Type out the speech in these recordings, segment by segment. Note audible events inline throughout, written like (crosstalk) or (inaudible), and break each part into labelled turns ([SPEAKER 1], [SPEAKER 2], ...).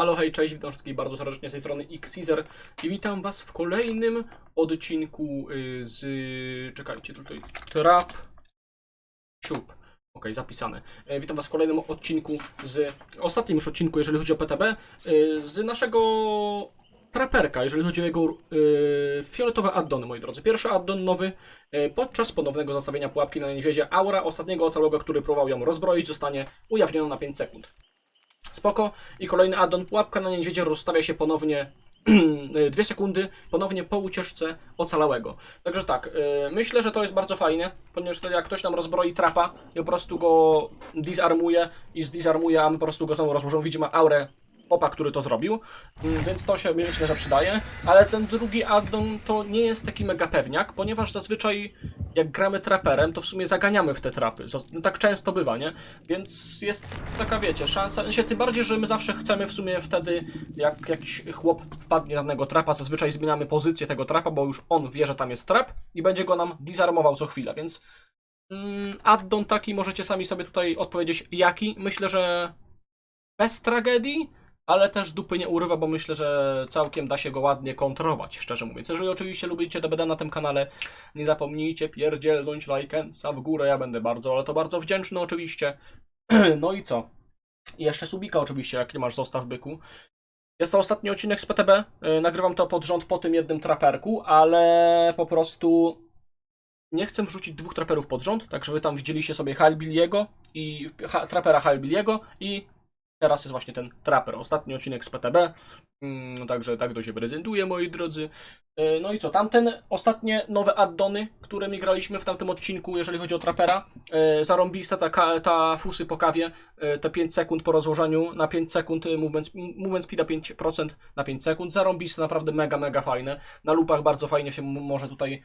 [SPEAKER 1] Halo, hej, cześć, witam wszystkich bardzo serdecznie z tej strony Xcaesar i witam was w kolejnym odcinku y, z... czekajcie, tutaj... Trap... Siup. Okej, zapisane. E, Witam was w kolejnym odcinku z... ostatnim już odcinku, jeżeli chodzi o PTB, y, z naszego traperka, jeżeli chodzi o jego y, fioletowe addony, moi drodzy. Pierwszy addon nowy, y, podczas ponownego zastawienia pułapki na niedźwiedzie, aura ostatniego ocalałego, który próbował ją rozbroić, zostanie ujawniona na 5 sekund. Spoko. I kolejny addon. Pułapka na niedźwiedzie rozstawia się ponownie (clears throat) 2 sekundy, ponownie po ucieczce ocalałego. Także tak, yy, myślę, że to jest bardzo fajne, ponieważ wtedy jak ktoś nam rozbroi trapa i po prostu go disarmuje i zdisarmuje, a my po prostu go znowu rozłożymy, widzimy aurę opa, który to zrobił, Mm, więc to się myślę, że przydaje, ale ten drugi addon to nie jest taki mega pewniak, ponieważ zazwyczaj jak gramy traperem, to w sumie zaganiamy w te trapy. No Tak często bywa, nie? Więc jest taka, wiecie, szansa. Się tym bardziej, że my zawsze chcemy w sumie wtedy, jak jakiś chłop wpadnie na danego trapa, zazwyczaj zmieniamy pozycję tego trapa, bo już on wie, że tam jest trap i będzie go nam disarmował co chwilę, więc. Mm, addon taki możecie sami sobie tutaj odpowiedzieć, jaki. Myślę, że bez tragedii, ale też dupy nie urywa, bo myślę, że całkiem da się go ładnie kontrolować, szczerze mówiąc. Jeżeli oczywiście lubicie DBD na tym kanale, nie zapomnijcie pierdzielnąć lajkenca w górę, ja będę bardzo, ale to bardzo wdzięczny oczywiście. (clears throat) No i co? I jeszcze subika oczywiście, jak nie masz, zostaw byku. Jest to ostatni odcinek z PTB, yy, nagrywam to pod rząd po tym jednym traperku, ale po prostu nie chcę wrzucić dwóch traperów pod rząd, także wy tam widzieliście sobie Halbiliego i trapera Halbiliego i teraz jest właśnie ten traper, ostatni odcinek z PTB, mm, także tak to się prezentuje moi drodzy. Yy, No i co, tamten ostatnie nowe addony, którymi graliśmy w tamtym odcinku, jeżeli chodzi o trapera, yy, zarąbista ta, ta fusy po kawie, yy, te 5 sekund po rozłożeniu, na 5 sekund movement, movement speeda 5% na 5 sekund, zarąbiste, naprawdę mega, mega fajne. Na lupach bardzo fajnie się może tutaj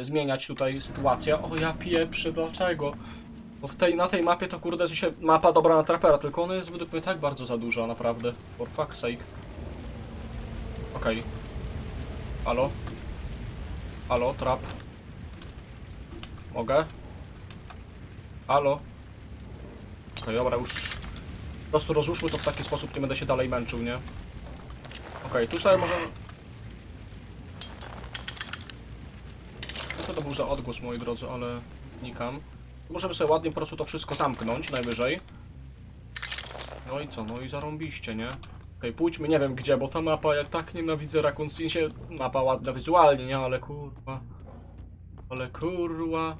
[SPEAKER 1] zmieniać tutaj sytuacja. O ja pieprzę, dlaczego? Bo w tej, na tej mapie to kurde się mapa dobra na trapera, tylko ona jest według mnie tak bardzo za duża, naprawdę. For fuck's sake. Okej. Halo? Halo, trap. Mogę? Halo? Okej, dobra, już... Po prostu rozłóżmy to w taki sposób, nie będę się dalej męczył, nie? Okej, tu sobie możemy... Co to był za odgłos, moi drodzy, ale... Nikam. Możemy sobie ładnie po prostu to wszystko zamknąć, najwyżej. No i co? No i zarąbiście, nie? Okej, pójdźmy, nie wiem gdzie, bo ta mapa, ja tak nienawidzę Raccoon City, się mapa ładna wizualnie, nie? Ale kurwa. Ale kurwa.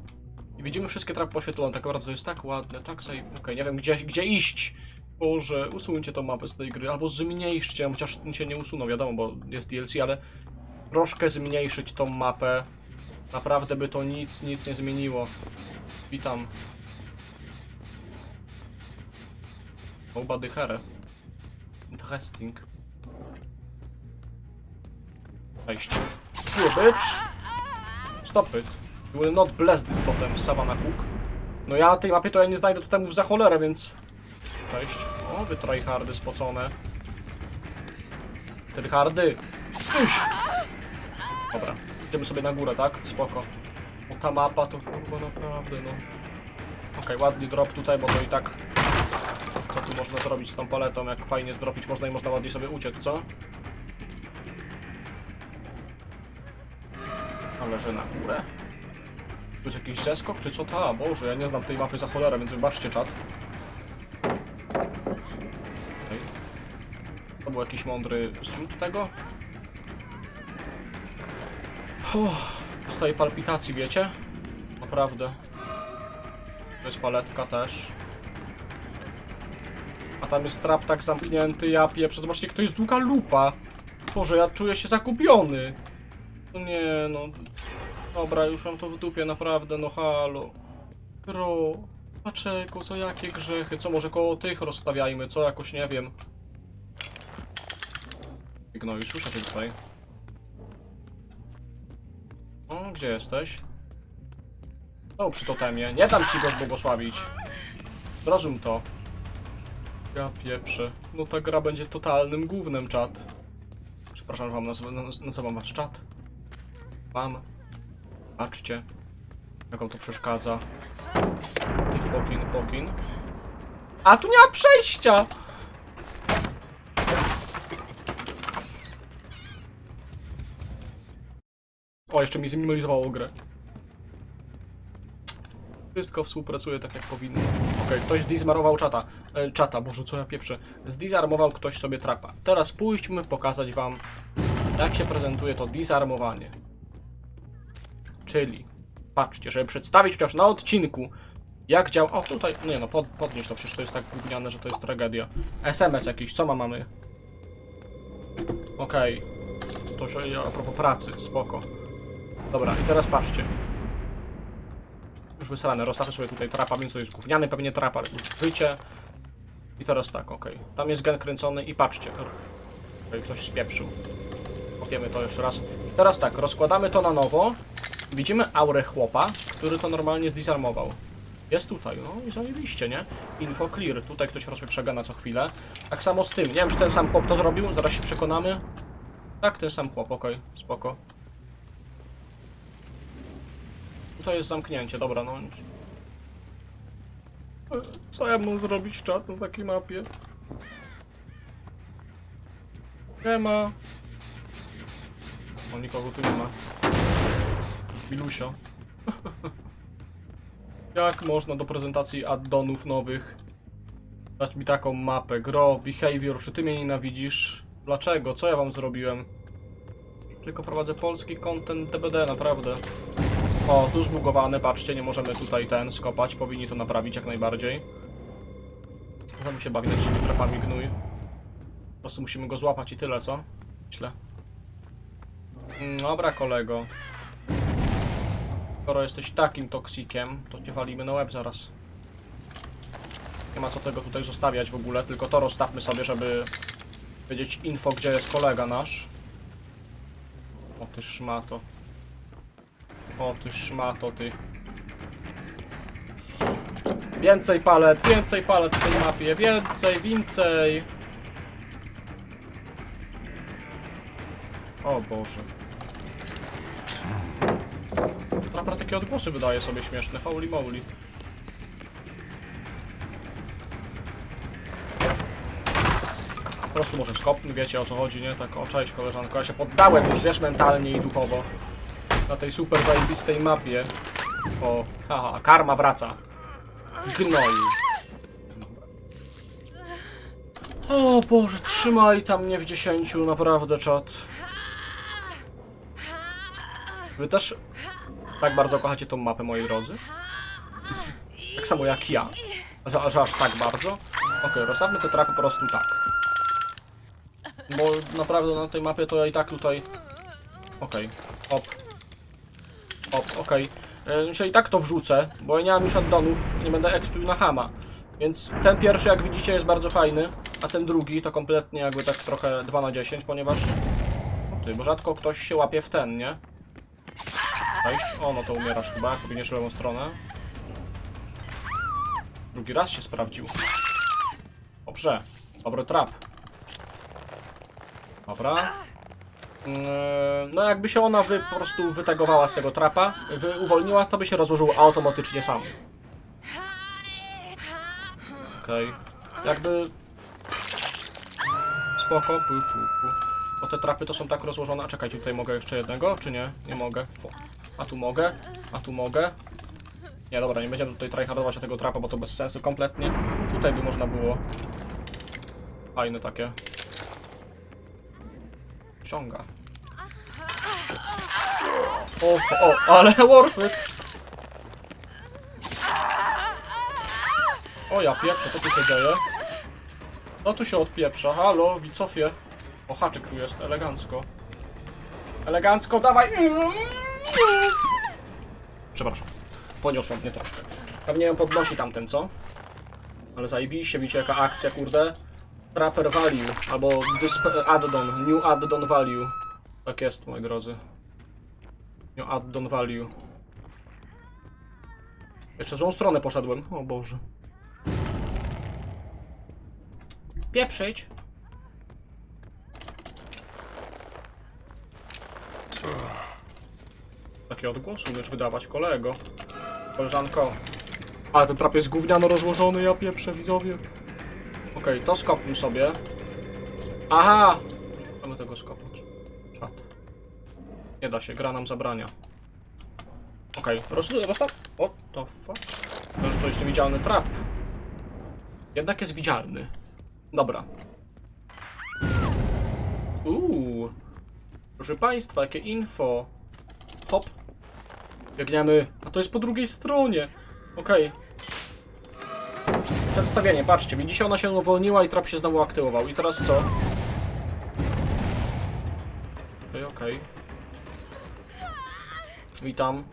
[SPEAKER 1] I widzimy wszystkie trapy poświetlone, tak naprawdę to jest tak ładne, tak sobie... Okej, nie wiem gdzie, gdzie iść. Boże, usuńcie tą mapę z tej gry, albo zmniejszcie, chociaż się nie usuną, wiadomo, bo jest DLC, ale troszkę zmniejszyć tą mapę. Naprawdę by to nic, nic nie zmieniło. Witam. Nobody here. Interesting. Wejść. You bitch! Stop it. You will not bless this totem, Savannah Cook. No ja na tej mapie to ja nie znajdę totemów za cholerę, więc... Cześć. O, wy tryhardy spocone. Tryhardy! Iś! Dobra, idziemy sobie na górę, tak? Spoko. Bo ta mapa to kurwa naprawdę, no. Okej, ładny drop tutaj, bo to i tak... Co tu można zrobić z tą paletą, jak fajnie zdropić można i można ładnie sobie uciec, co? Ale że na górę? Tu jest jakiś zeskok, czy co to? A, Boże, ja nie znam tej mapy za cholerę, więc wybaczcie czat. Okej. To był jakiś mądry zrzut tego? Uff. Dostaję palpitacji, wiecie? Naprawdę. To jest paletka też. A tam jest trap tak zamknięty, ja pieprzę. Zobaczcie, to jest długa lupa. Boże, ja czuję się zagubiony. No nie, no. Dobra, już mam to w dupie, naprawdę, no halo. Bro, dlaczego, za jakie grzechy? Co, może koło tych rozstawiajmy, co? Jakoś nie wiem. Gnoju, słyszę cię tutaj. O, gdzie jesteś? O, przy totemie. Nie dam ci go zbłogosławić. Zrozum to. Ja pieprzę. No ta gra będzie totalnym gównem, czat. Przepraszam, wam nazywam wasz czat. Mam. Patrzcie. Jak wam to przeszkadza. Taki fokin, fokin. A tu nie ma przejścia! O, jeszcze mi zminimalizowało grę. Wszystko współpracuje tak jak powinno. Okej, ktoś zdizmarował czata. E, czata, boże, co ja pieprzę. Zdizarmował ktoś sobie trapa. Teraz pójdźmy pokazać wam, jak się prezentuje to disarmowanie. Czyli, patrzcie, żeby przedstawić chociaż na odcinku, jak działa... O, tutaj, nie no, pod, podnieś to, przecież to jest tak gówniane, że to jest tragedia. SMS jakiś, co ma mamy? Okej. To się a propos pracy, spoko. Dobra, i teraz patrzcie. Już wysrane, rozstawię sobie tutaj trapa, więc to jest gówniany pewnie trap, ale użycie. I teraz tak, okej. Tam jest gen kręcony i patrzcie. Okej, ktoś spieprzył. Kopiemy to jeszcze raz. I teraz tak, rozkładamy to na nowo. Widzimy aurę chłopa, który to normalnie zdisarmował. Jest tutaj, no i zajebiście, nie? Info clear. Tutaj ktoś rozpieprza gena co chwilę. Tak samo z tym. Nie wiem, czy ten sam chłop to zrobił. Zaraz się przekonamy. Tak, ten sam chłop, okej, spoko. Tutaj jest zamknięcie, dobra, no. Co ja mam zrobić, czat, na takiej mapie? Nie ma. O, nikogo tu nie ma. Milusio. (laughs) Jak można do prezentacji addonów nowych dać mi taką mapę? Gro, behavior, czy ty mnie nienawidzisz? Dlaczego? Co ja wam zrobiłem? Tylko prowadzę polski content DBD, naprawdę. O, tu zbugowane, patrzcie, nie możemy tutaj ten skopać, powinni to naprawić jak najbardziej. Znowu się bawi tymi trapami gnój. Po prostu musimy go złapać i tyle, co? Myślę. Mm, Dobra, kolego. Skoro jesteś takim toksikiem, to cię walimy na łeb zaraz. Nie ma co tego tutaj zostawiać w ogóle, tylko to rozstawmy sobie, żeby wiedzieć info, gdzie jest kolega nasz. O ty szmato. O ty szmato, ty. Więcej palet, więcej palet w tej mapie, więcej, więcej. O Boże. Naprawdę takie odgłosy wydaje sobie śmieszne, holy moly. Po prostu może skopny, wiecie o co chodzi, nie? Tak, o cześć koleżanko, ja się poddałem już, wiesz, mentalnie i duchowo. Na tej super zajebistej mapie. O, haha, karma wraca. Gnoj. O Boże, trzymaj tam mnie w dziesięciu, naprawdę czat. Wy też tak bardzo kochacie tą mapę, moi drodzy? Tak samo jak ja. Że, że aż tak bardzo? Okej, rozstawmy te trapy po prostu tak. Bo naprawdę na tej mapie to ja i tak tutaj... Okej, hop. Hop, okej. Okay. Dzisiaj i tak to wrzucę, bo ja nie mam już addonów, nie będę expił na hama. Więc ten pierwszy, jak widzicie, jest bardzo fajny, a ten drugi to kompletnie jakby tak trochę 2 na 10, ponieważ... O ty, bo rzadko ktoś się łapie w ten, nie? Wejść? O, no to umierasz chyba, jak pobiegniesz w lewą stronę. Drugi raz się sprawdził. Dobrze. Dobry trap. Dobra. Yy, No jakby się ona wy, po prostu wytagowała z tego trapa, wy, uwolniła, to by się rozłożył automatycznie sam. Okej. Jakby... Spoko, pu, pu, pu. Bo te trapy to są tak rozłożone. A czekajcie, tutaj mogę jeszcze jednego, czy nie? Nie mogę. Fu. A tu mogę, a tu mogę. Nie, dobra, nie będziemy tutaj tryhardować tego trapa, bo to bez sensu kompletnie. Tutaj by można było... Fajne takie. Ciąga. O, o, ale (laughs) worth O ja pieprzę, co tu się dzieje? No tu się odpieprza, halo, wicofie. O, haczyk tu jest, elegancko. Elegancko, dawaj! Przepraszam, poniosłem mnie troszkę. Pewnie ją podnosi tamten, co? Ale zajebiście, widzicie jaka akcja, kurde. Trapper value, albo addon, new addon value. Tak jest, moi drodzy. New addon value. Jeszcze w złą stronę poszedłem, o Boże. Pieprzyć. Takie odgłosy umiesz wydawać, kolego. Koleżanko. Ale ten trap jest gówniano rozłożony, ja pieprzę, widzowie. Okej, to skopmy sobie. Aha! Mamy tego skopać. Czat. Nie da się, gra nam zabrania. Okej, okay. rozumiem, What the fuck? To, że to jest niewidzialny trap. Jednak jest widzialny. Dobra. Uuu. Proszę państwa, jakie info. Hop. Biegniemy. A to jest po drugiej stronie. Okej. Przedstawienie, patrzcie, widzicie, ona się uwolniła i trap się znowu aktywował. I teraz co? Okej, okej. Witam.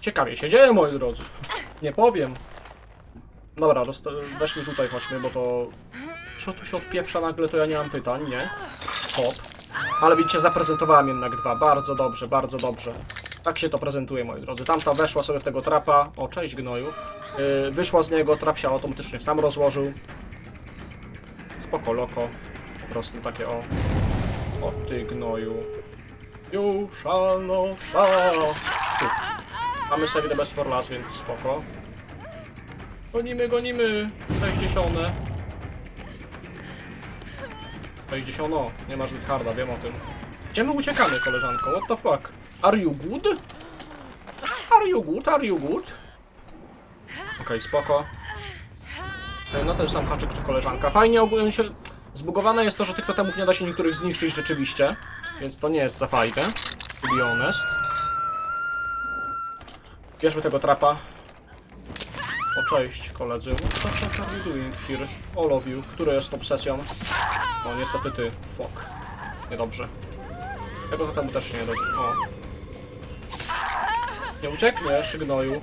[SPEAKER 1] Ciekawie się dzieje, moi drodzy. Nie powiem. Dobra, weźmy tutaj, chodźmy, bo to... Co tu się odpieprza nagle, to ja nie mam pytań, nie? Hop. Ale widzicie, zaprezentowałem jednak dwa. Bardzo dobrze, bardzo dobrze. Tak się to prezentuje, moi drodzy. Tamta weszła sobie w tego trapa. O, cześć gnoju. Yy, wyszła z niego, trap się automatycznie sam rozłożył. Spoko, loko. Po prostu takie o. O ty gnoju. You shall not. Mamy sobie the best for last, więc spoko. Gonimy, gonimy. 60. 60. Nie masz harda, wiem o tym. Gdzie my uciekamy, koleżanko? What the fuck? Are you good? Are you good? Are you good? Okej, spoko. E, No ten sam haczyk czy koleżanka. Fajnie ogólnie się... Zbugowane jest to, że tych totemów nie da się niektórych zniszczyć rzeczywiście. Więc to nie jest za fajne. To be honest. Bierzmy tego trapa. O cześć koledzy. What the are you doing here? All of you. Który jest obsesją? No niestety ty. Fuck. Niedobrze. Tego temu też nie da. O. Nie uciekniesz, gnoju.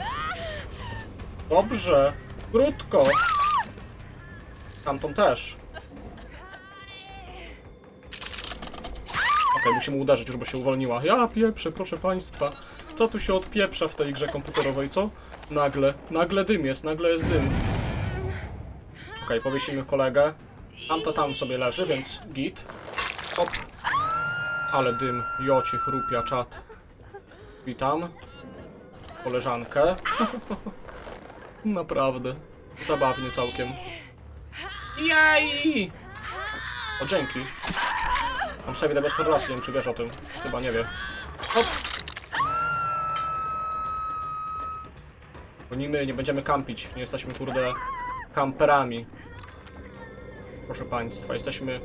[SPEAKER 1] Dobrze. Krótko. Tamtą też. Okej, musimy uderzyć już, bo się uwolniła. Ja pieprzę, proszę państwa. Co tu się odpieprza w tej grze komputerowej, co? Nagle. Nagle dym jest, nagle jest dym. Okej, powiesimy kolegę. Tamta tam sobie leży, więc git. Hop. Ale dym, joci, chrupia, czat. Witam. Koleżankę. (laughs) Naprawdę. Zabawnie całkiem. Jej! O, dzięki. Mam sobie bez forlasy, nie wiem czy wiesz o tym. Chyba nie wie. Hop. Gonimy, nie będziemy kampić. Nie jesteśmy, kurde, kamperami. Proszę państwa, jesteśmy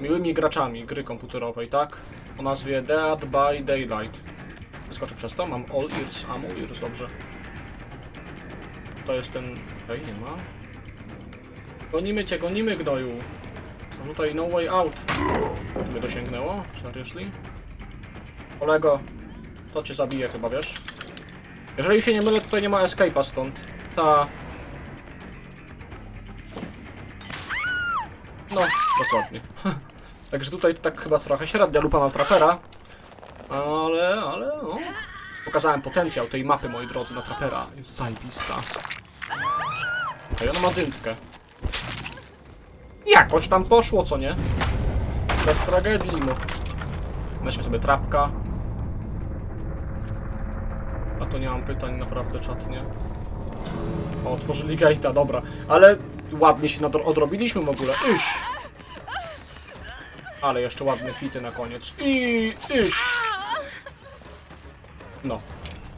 [SPEAKER 1] miłymi graczami gry komputerowej, tak? O nazwie Dead by Daylight. Wyskoczę przez to, mam all ears, am all ears, dobrze. To jest ten... Okej, nie ma. Gonimy cię, gonimy gnoju. No Tutaj no way out. Mnie dosięgnęło? Seriously? Kolego, to cię zabije chyba, wiesz? Jeżeli się nie mylę, tutaj nie ma escape'a stąd. Ta... No, dokładnie. (laughs) Także tutaj to tak chyba trochę średnia lupa na trapera. Ale, ale, no. Pokazałem potencjał tej mapy, moi drodzy, na trapera. Jest zajebista. Okej, ona ma dymkę. Jakoś tam poszło, co nie? Bez tragedii, no. Weźmy sobie trapka. A to nie mam pytań, naprawdę czatnie. O, otworzyli gate'a, dobra. Ale ładnie się odrobiliśmy w ogóle. Iś! Ale jeszcze ładne hity na koniec. I iś! No,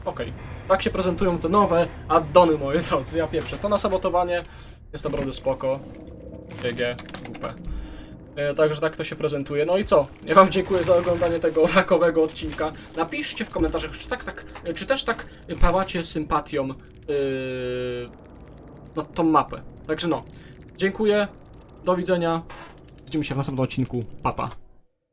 [SPEAKER 1] okej. Tak się prezentują te nowe addony, moi drodzy. Ja pieprzę. To na sabotowanie jest naprawdę spoko. GG, WP. E, Także tak to się prezentuje. No i co? Ja wam dziękuję za oglądanie tego rakowego odcinka. Napiszcie w komentarzach, czy tak, tak, czy też tak pałacie sympatią yy, no, tą mapę. Także no, dziękuję, do widzenia. Widzimy się w następnym odcinku. Papa. Pa.